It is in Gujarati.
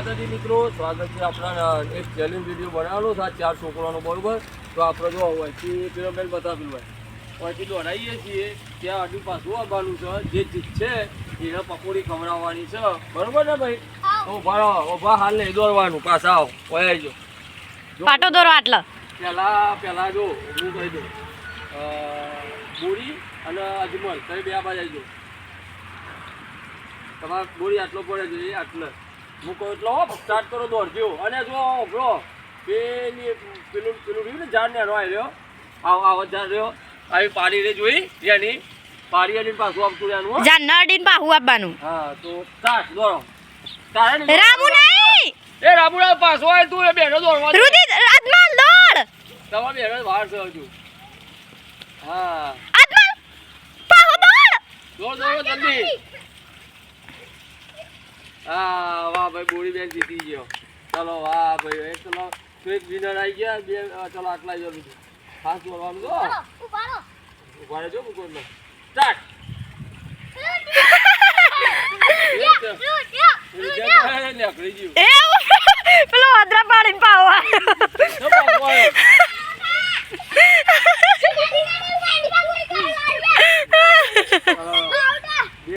માતાજી મિત્રો સ્વાગત છે આપણા એક ચેલેન્જ વીડિયો બનાવેલો છે. આ ચાર છોકરાનો બરોબર તો આપણે જો અહીંથી બેન બતાવેલું હોય અહીંથી દોડાવીએ છીએ. ત્યાં આટલું પાછું આવવાનું છે. જે જીતશે એને પકોડી ખવડાવવાની છે. બરોબર ને ભાઈ? ઊભા રહો. ઊભા હાલ નહીં દોડવાનું. પાછા આવો. ઓય જો, પાટો દોરો આટલો. પહેલા પહેલા જો હું કહી દઉં બોરી અને અજમલ. તમે બે બાજુ જો તમારે બોરી આટલો પડે છે આટલો. કહું એટલો સ્ટાર્ટ કરો દોડજો. અને જો ઓગળો પેલી પેલું પેલું રહ્યું ને ઝાડ ને રહ્યો રહ્યો. આવો આવો ઝાડ રહ્યો. આવી પાડી રે જોઈ એની પાડી એની પાછું આપતું રહેવાનું. જાન નડીન પાહુ આપવાનું. હા તો સ્ટાર્ટ દોડો. તારે રામુ નહીં! એ રામુડા પાછો આવે તું એ બેનો દોડવા. રુદિત અજમલ દોડ! તમારે બેનો બહાર છે હજુ. હા. આત્મા પાહુ દોડ! દોડ દોડ જલ્દી. હા વાહ ભાઈ બોરી બેન જીતી ગયો. ચલો વાહ ભાઈ એક ચલો તો એક આવી ગયા બે ચલો આટલા જો લીધું ખાસ બોલવાનું તો. ઊભા રહેજો મુકુંદ પેલો અદરા પાડીને પાવા